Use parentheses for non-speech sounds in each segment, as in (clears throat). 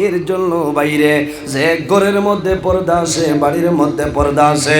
এর জন্য বাইরে যে ঘরের মধ্যে পর্দা আছে, বাড়ির মধ্যে পর্দা আছে,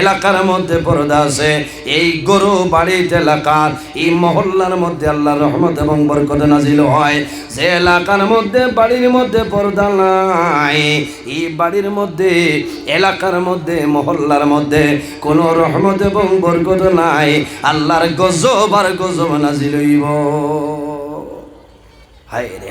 এলাকার মধ্যে পর্দা আছে, এই গরু বাড়ির এলাকার, এই মহল্লার মধ্যে আল্লাহর রহমত এবং বরকত নাজিল হয়। যে এলাকার মধ্যে, বাড়ির মধ্যে পর্দা নাই, এই বাড়ির মধ্যে, এলাকার মধ্যে, মহল্লার মধ্যে কোনো রহমত এবং বরকত নাই। আল্লাহর গজব আর গজব নাজিল হইব। হায় রে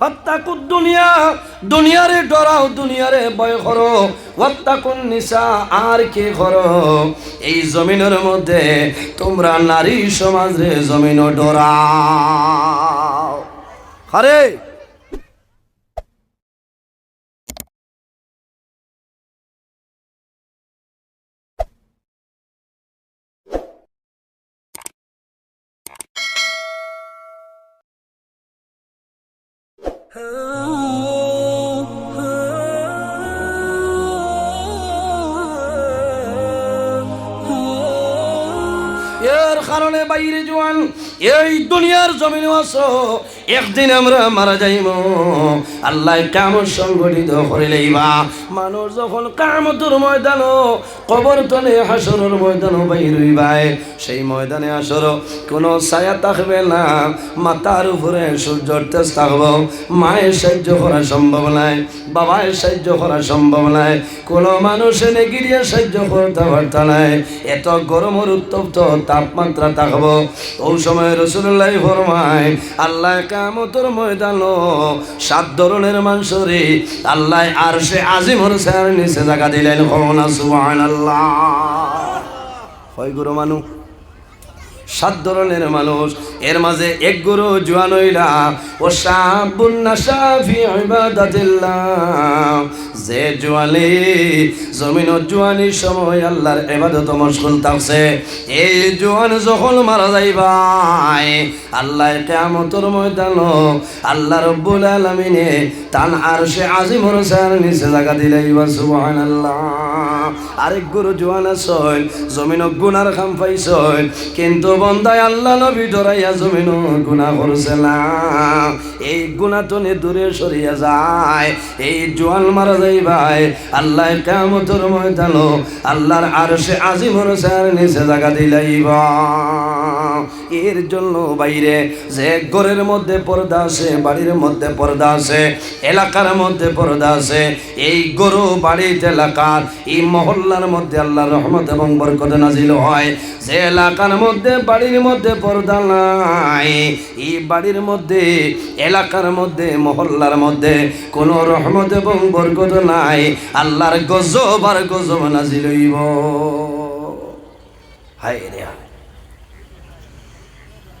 ফাত্তাকুদ দুনিয়া, দুনিয়ারে ডরাও, দুনিয়ারে ভয় করো। ওয়াত্তাকুন নিসা, আর কে করো? এই জমিনের মধ্যে তোমরা নারী সমাজে জমিন ডরাও। আরে! এর কারণে বাইরে জোয়ান এই দুনিয়ার জমিনে আসো একদিন আমরা মারা যাইব। আল্লাহ কামত সংগঠিত করে লইবা। মানুষ যখন কামতর ময়দান, কবর তলে হাসরের ময়দান বাইর হইবাই সেই ময়দানে আসর কোনো ছায়া থাকবে না। মাথার উপরে সূর্যর তেজ থাকব। মায়ের সাহায্য করা সম্ভব নাই, বাবার সাহায্য করা সম্ভব নাই, কোনো মানুষ এনে গিরিয়ে সাহায্য করতে পারত নাই। এত গরমের উত্তপ্ত তাপমাত্রা থাকব। ওই সময় রসুল্লাহ ফরমায়, আল্লাহ কামতর ময়দান সাত ধরনের মানুষরে আল্লাহ আর সে আজিমর স্যার নিচে জায়গা দিলেন। সুবাহ আল্লাহ হয় গুরু মানুষ সাত ধরনের মানুষ। এর মাঝে এক গুরু জোয়ান হইলা। ও ইবাদাতিল্লাহ। যে জোয়ালি জমিন জোয়ানির সময় আল্লাহর ইবাদত মশগুল থাকছে, এই জোয়ান যখন মারা যাইবাই আল্লাহ কিয়ামতের ময়দান আল্লাহ রব্বুল আলামিনে তান আরশে আজিমর সার নিচে জায়গা দিলাইবা সুবহানাল্লাহ। আরেক গুরু জোয়ান আছেন, জমিন গুনার খাম পাইছেন, কিন্তু বন্দায় আল্লাহ নবী ডরাইয়া জমিন গুণা করছে না। এই গুণা টনে দূরে সরিয়া যায়। এই জোয়ান মারা যাই ভাই। আল্লাহ কামতর ময়দান আল্লাহর আর সে আজিমর স্যার নিচে জায়গা দিলাইবা এর জন্য বাইরে। যে ঘরের মধ্যে পর্দা আছে, বাড়ির মধ্যে পর্দা আছে, এলাকার মধ্যে পর্দা আছে, এই গরু বাড়ির এলাকার এই মহল্লার মধ্যে আল্লাহর রহমত এবং বরকত নাজিল হয়। যে এলাকার মধ্যে, বাড়ির মধ্যে পর্দা নাই, এই বাড়ির মধ্যে, এলাকার মধ্যে, মহল্লার মধ্যে কোনো রহমত এবং বরকত নাই। আল্লাহর গজব আর গজব নাজিল হায় রে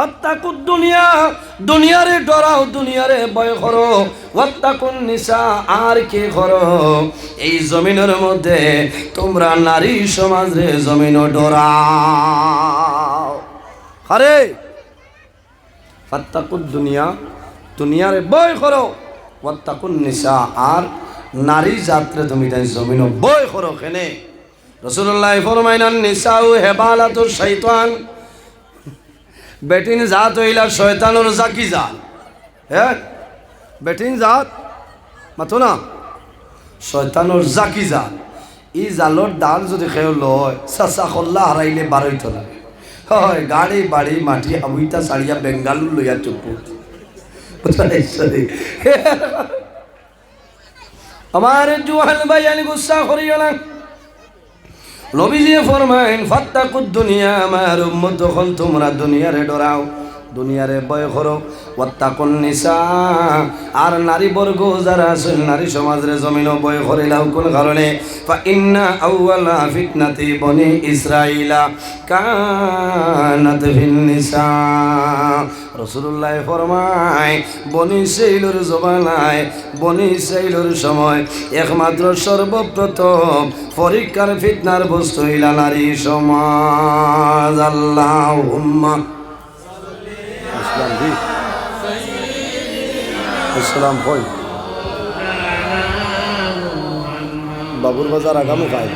ফাত্তাকুদ দুনিয়া, দুনিয়ারে ডরাও, দুনিয়ারে ভয় করো। ওয়াত্তাকুন নিসা, আর কে করো? এই জমিনের মধ্যে তোমরা নারী সমাজে জমিন ডরাও। আরে! ফাত্তাকুদ দুনিয়া, দুনিয়ারে ভয় করো। ওয়াত্তাকুন নিসা, আর নারী যাত্রে তুমি তাই জমিন ভয় করো কেনে? রসুল্লাহ ফরমাইনান, নিসাউ হেবালাতুর শৈতান। বেটিন জাত হইলা শয়তানোর জাকি জাত? হ্যাঁ বেটিন জাত? মাথো না। শয়তানোর জাকি জাত? ই জালর ডাল যদি খেয়ে লয়, চাচা খল্লা হারাইলে বারইত লাগে হয়, গাড়ি বাড়ি মাটি হাবুইটা সারিয়া বেঙ্গালুর লইয়া চুপু আমার জুহান ভাই আনি গুসা করিও না। নবীজি ফরমাইন ফাত্তাকুদ দুনিয়া আমার উম্মত যখন তোমরা দুনিয়ারে ডরাও দুনিয়ারে ভয় করো, ওয়াত্তাকুন নিসা। আর নারী বর্গ যারা আছেন নারী সমাজের জমিন ভয় করিলাও কোন কারণে। ইন্না আউয়ালা ফিতনাতি বনি ইসরাইলা কানাত নিসা। রসুল্লাহ ফরমায়, বনি শৈলর জবানায়, বনি শৈলর সময় একমাত্র সর্বপ্রথম পরীক্ষার ফিতনার বস্তু ইলা নারী সমাজ। আল্লাহ ইসলাম জি ইসলাম কই বাবুর বাজার আগামী খাই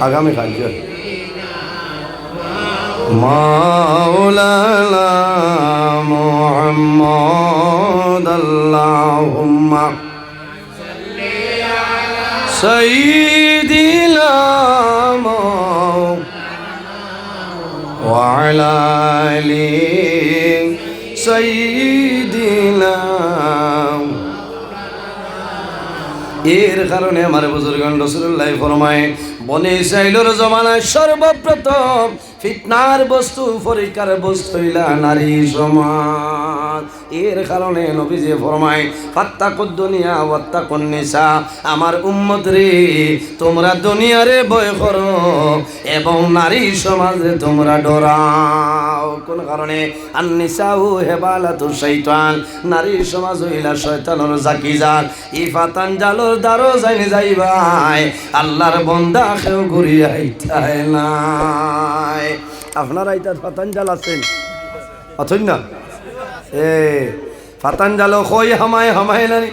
আগামী খাই যে মাওলানা মুহাম্মদ আল্লাহুম্মা সাইয়্যিদিনা وعلى آل سيدنا এর কারণে আমার বুজুর্গান রসুল্লাহ ফরমায় বনে চাইলোর জমানায় সর্বপ্রথম ফিতনার বস্তু পরীক্ষার বস্তু হইলা নারী সমাজ এর কারণে নবীজি ফরমায় ফাত্তা দুনিয়া ওয়াত্তা কন্নিসা আমার উম্মত রে, তোমরা দুনিয়ারে ভয় করো এবং নারী সমাজে তোমরা ডরাও। কোন কারণে? আন্নিসাউ হেবালাতু শৈতান। নারী সমাজ হইলা শয়তানের জাকি যান ই ফাতান জালোর দ্বারো যাইনি যাইবাই। আল্লাহর বন্দা কেউ ঘুরিয়ে আইতাই নাই। আপনার আইতার ফাতান জাল আছেন? অথই না? এ, ফাতান কই হামায় হামায় নানি।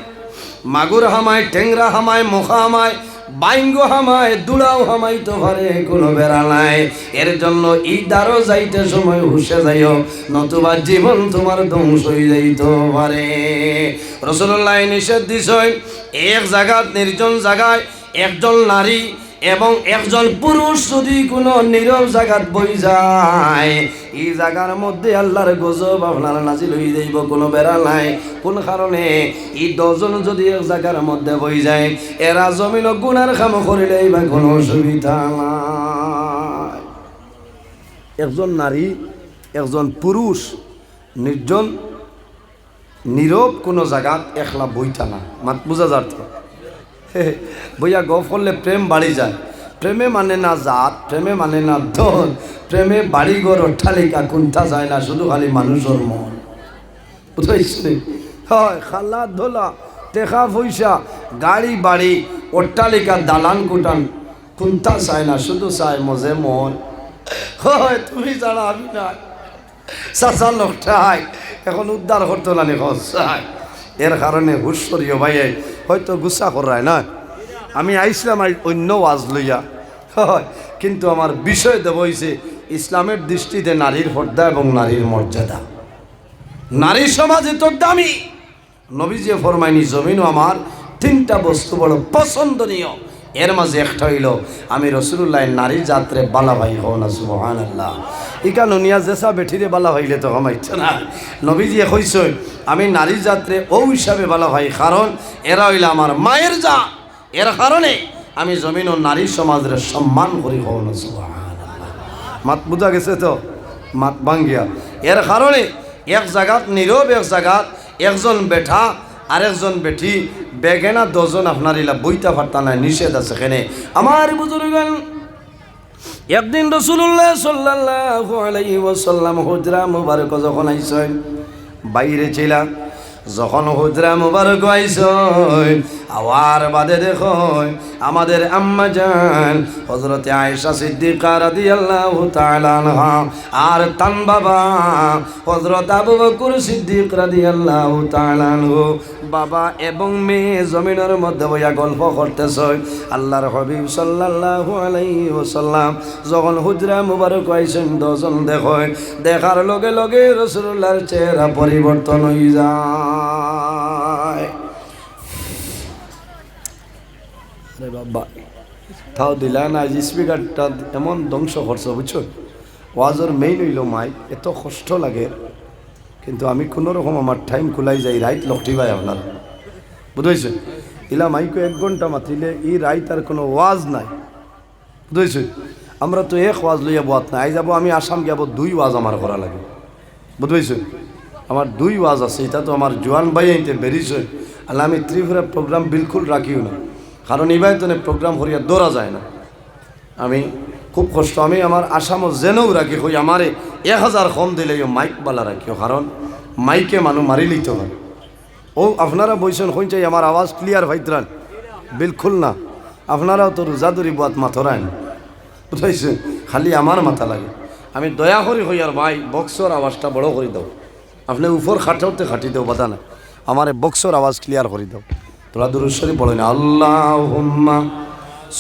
মাগুর হামায় টেংরা হামায়, মুখা হামায়, বাইঙ্গ হামায়, দুলাও হামাই তো ঘরে কোনো বেড়া নাই। এর জন্য ইদারও যাইতে সময় হুসে যাইও, নতুবা জীবন তোমার ধ্বংস হয়ে যাইতে পারে রসুল্লাহ নিষেধ দিছ এক জায়গাত নির্জন জায়গায় একজন নারী এবং একজন পুরুষ যদি কোনো নীরব জায়গাত বই যায়, এই জায়গার মধ্যে আল্লাহর গজব আপনার নাজিল হয়ে যাইব, কোনো বেড়া নাই। কোন কারণে? এই দশজন যদি এক জায়গার মধ্যে বই যায়, এরা জমিন গুনার কাম করিলে বা কোনো অসুবিধা নাই। একজন নারী, একজন পুরুষ, নির্জন, নীরব কোনো জায়গাত একলা বইটা না। মাত বোঝা তো (laughs) বইয়া গপ করলে প্রেম বাড়ি যায়। প্রেমে মানে না জাত, প্রেমে মানে না ধন। প্রেমে বাড়িঘর অট্টালিকা, কুণ্ঠা যায় না, শুধু খালি মানুষের মন। বুঝাইছি হয়, খালা ধোলা, টেকা পয়সা, গাড়ি বাড়ি, অট্টালিকা, দালান কুটান, কুণ্ঠা চায় না, শুধু চায় মজে মন। হয়, তুমি জানা আমি না চাচা লোকটাই এখন উদ্ধার করতো না চাই এর কারণে হুশ্বরীয় ভাইয়ে হয়তো গুসা করায় না। আমি আইসলাম আই অন্য ওয়াজ লইয়া। হয়, কিন্তু আমার বিষয় দেব হয়েছে ইসলামের দৃষ্টিতে নারীর পর্দা এবং নারীর মর্যাদা। নারী সমাজে তোর দামি। নবীজি ফরমাইনি, জমিনও আমার, তিনটা বস্তু বড় পছন্দনীয়। এর মাঝে একটা হইল, আমি রসুল্লাহ নারী যাত্রে বালা ভাই হও না সুবহান আল্লাহ ইকা নুনিয়া জেসা বেঠিরে বালা ভাইলে তো হমাইছে না। নবীজি কইস আমি নারী যাত্রে ও হিসাবে বালা ভাই, কারণ এরা হইল আমার মায়ের যা। এর কারণে আমি জমিন ও নারী সমাজের সম্মান করি হও না আল্লাহ মাত বুঝা গেছে তো? মাত ভাঙ্গিয়া। এর কারণে এক জায়গাত নীরব, এক জায়গাত একজন বেঠা আরেকজন বেঠি, বেগেনা দজন আপনার ইলা বইতা ফার্তা নাই, নিষেধ আছে সেখানে আমার বুজুর্গান একদিন রসুল্লাহ সাল্লাহ আলাইহি ওয়াসাল্লাম হুজরা মুবারক যখন আইছেন বাইরে ছিলাম। যখন হুজরা মুবারক আইছেন আওয়ার বাদে দেখো আমাদের আম্মা জান হজরতে আয়েশা সিদ্দিকা রাদিয়াল্লাহু তাআলা আনহা আর তান বাবা হজরত আবু বকর সিদ্দিক রাদিয়াল্লাহু তাআলা আনহু, বাবা এবং মেয়ে জমিনের মধ্যে বইয়া গল্প করতেছ আল্লাহর হবিব সাল্লাল্লাহু আলাইহি ওয়াসাল্লাম যখন হুজরা মুবারক আইছেন দজন দেখো দেখার লগে লগে রাসূলুল্লাহর চেহারা পরিবর্তন হয়ে যায়। আরে বাবা, তাও দিলা না আজ স্পিকারটা এমন ধ্বংস করছ, বুঝছ? ওয়াজর মেইন হইল মাই এত কষ্ট লাগে। কিন্তু আমি কোনো রকম আমার টাইম খুলাই যাই রাইট লকটি ভাই আপনার। বুঝেছে ইলা মাইকো এক ঘণ্টা মাতিলে, ই রাইত আর কোনো ওয়াজ নাই। বুঝেছি আমরা তো এক ওয়াজ লইয়া বাত না আই যাব, আমি আসাম যাব দুই ওয়াজ আমার করা লাগে। বুঝেছি আমার দুই ওয়াজ আছে, এটা তো আমার জোয়ান ভাই আইতে বেরিয়েছে। আল্লাহ আমি ত্রিপুরা প্রোগ্রাম বিলকুল রাখিও না। কারণ ইবাই তো প্রোগ্রাম করিয়া দৌড়া যায় না। আমি খুব কষ্ট, আমি আমার আসামত যেনেও রাখি হই আমারে এক হাজার কম দিলে মাইক বালা রাখিও, কারণ মাইকে মানুষ মারি লইতে হয়। ও, আপনারা বইছেন হই চাই আমার আওয়াজ ক্লিয়ার ভাইতরান বিলকুল না। আপনারাও তো রোজাদুরি বাত মাথরান বুঝাইছে খালি আমার মাথা লাগে। আমি দয়া করি হই আর ভাই বক্সর আওয়াজটা বড় করে দাও। আপনি উপর খাটাওতে খাটি দেও বাদা নাই। আমার বক্সর আওয়াজ ক্লিয়ার করে দাও। তোরা দুরুশ্বরী পড়ে না। আল্লাহ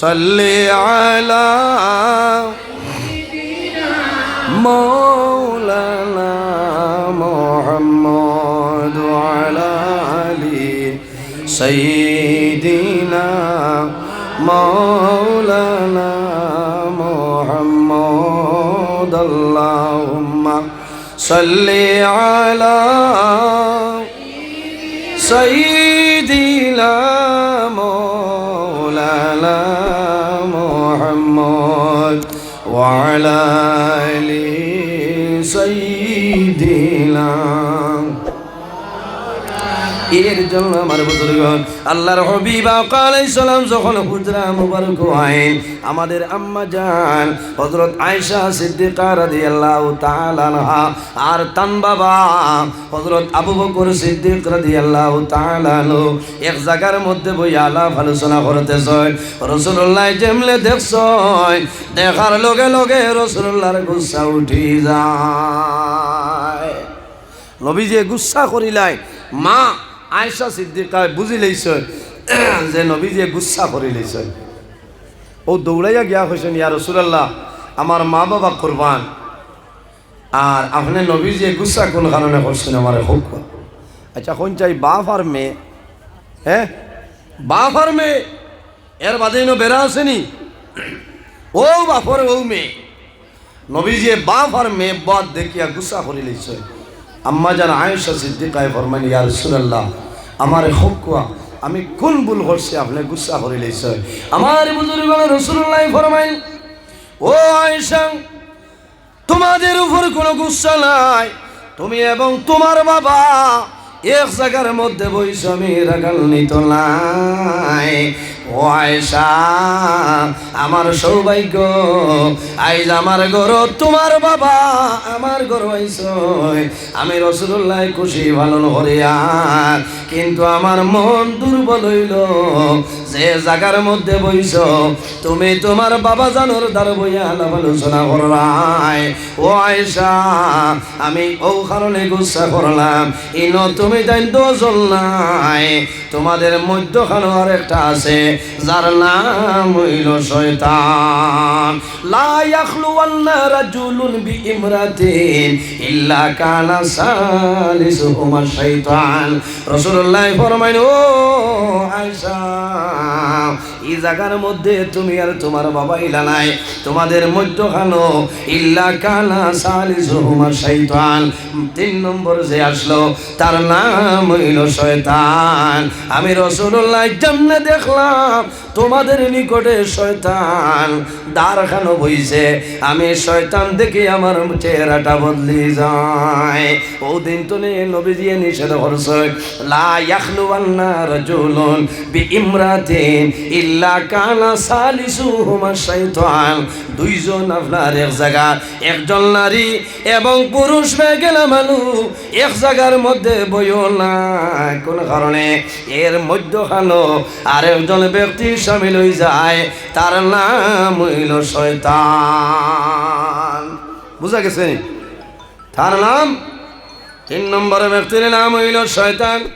সাল্লি আলা মৌলানা মোহাম্মদ আলা সঈদিনা মৌলানা মোহাম্মদ আল্লাহ صل على سيدنا مولانا محمد وعلى آل سيدنا এর জন্য আমার বুজুর্গণ, আল্লাহর হবিবা সালাম যখন হুজরা মুবারক হয়, আমাদের আম্মা জান, হযরত আয়েশা সিদ্দিকা আনহা আর তান বাবা, হযরত আবু বকর সিদ্দিক রাদিয়াল্লাহু তাআলা আনহু এক জায়গার মধ্যে বই আলাপ আলোচনা করতেছেন। রাসূলুল্লাহ যেমলে দেখছয় দেখার লগে লগে রাসূলুল্লাহর গুসা উঠি যায়। নবী যে গুসা করিলাই, মা আয়সা সিদ্দিকায় বুঝি লইছ (clears throat) যে নবী যে গুসা করি লইছ ও দৌড়াইয়া গিয়া হয়েছেন ইয়া রসুলাল্লাহ, আমার মা বাবা কোরবান। আর আপনি নবী যে গুসা কোন কারণে করছেন, আমার হোক আচ্ছা কোন চাই, বাপ আর মেয়ে। হ্যাঁ? বাপ আর মেয়ে, এর বাদে বেড়া আসেনি ও বাপর ও মেয়ে। নবী যে বাপ আর মেয়ে বাদ দেখিয়া গুসা করি লইছ আম্মা জান আয়েশা সিদ্দিকায় ফরমান ইয়া রাসূলুল্লাহ, আমার হকুয়া আমি কোন ভুল করছি আপনি গুসা করে লইছ আমার বুজুর্গ রাসূলুল্লাহ ফরমাইন ও আয়েশা, তোমাদের উপর কোনো গুসা নাই। তুমি এবং তোমার বাবা এক জায়গার মধ্যে বইস আমি রাগান্বিত নাই। আয়সা আমার সৌভাগ্য। আইজ আমার ঘর তোমার বাবা আমার ঘর আইস আমি রসুল্লাহ খুশি ভালো হরিয়া কিন্তু আমার মন দুর্বল হইল। যে জায়গার মধ্যে বইস তুমি তোমার বাবা জানোর দ্বার বইয়া আলোচনা করলাই ও আয়সা আমি ও কারণে গুসা করলাম। ইন তুমি তাই দোজল নাই তোমাদের মধ্যখানে আর একটা আছে। যার নাম হইল শয়তান। লা ইয়াখলুওয়ান্না রাজুলুন বিইমরাতিন ইল্লা কানা সালিসুহুমা শয়তান। রাসূলুল্লাহ ফরমাইন, ও আয়েশা জায়গার মধ্যে তুমি আর তোমার বাবা ইলা নাই। তোমাদের মধ্যখানো ইল্লা কানা সালিসুহুমা শাইতান। তিন নম্বর যে আসলো, তার নাম হইল শয়তান। আমি রসুল্লাহ যেমনে দেখলাম, তোমাদের নিকটে শয়তান দ্বার খানো বইছে। আমি শয়তান দেখে আমার চেহারাটা বদলি যায়। ও দিন তো নে নবীজি নিষেধ করছে, লা ইয়াখলুওয়ান্না রাজুলুন বিইমরাতিন ইল্লা দুইজন আপনার এক জায়গা, একজন নারী এবং পুরুষ হয়ে গেলে এক জায়গার মধ্যে বইও না। কোন কারণে? এর মধ্যখানো আরেকজন ব্যক্তি সামিল হয়ে যায়, তার নাম হইল শয়তান। বুঝা গেছে? তার নাম? তিন নম্বরের ব্যক্তির নাম হইল শয়তান।